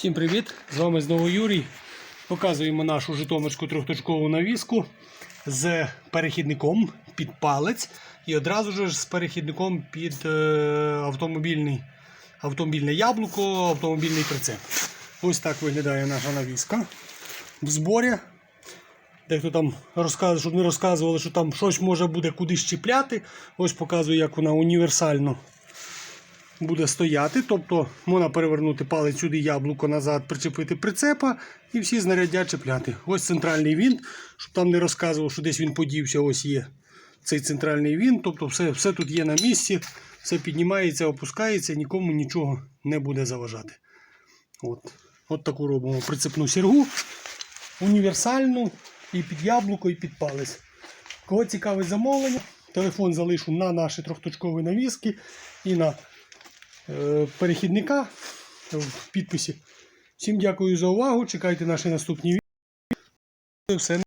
Всім привіт! З вами знову Юрій. Показуємо нашу житомирську трьохточкову навіску з перехідником під палець і одразу ж з перехідником під е, автомобільний, автомобільне яблуко, автомобільний прицеп. Ось так виглядає наша навіска в зборі. Дехто там розказує, щоб не розказували, що там щось може буде кудись чіпляти. Ось показую, як вона універсально буде стояти. Тобто можна перевернути палець сюди, яблуко назад, причепити прицепа і всі знаряддя чіпляти. Ось центральний вінт, щоб там не розказував, що десь він подівся, ось є цей центральний вінт. Тобто все, все тут є на місці, все піднімається, опускається, нікому нічого не буде заважати. От, От таку робимо прицепну сіргу. Універсальну і під яблуко, і під палець. Кого цікавить замовлення, телефон залишу на наші трьохточкові навіски і на перехідника в підписі. Всім дякую за увагу. Чекайте наші наступні відео. Все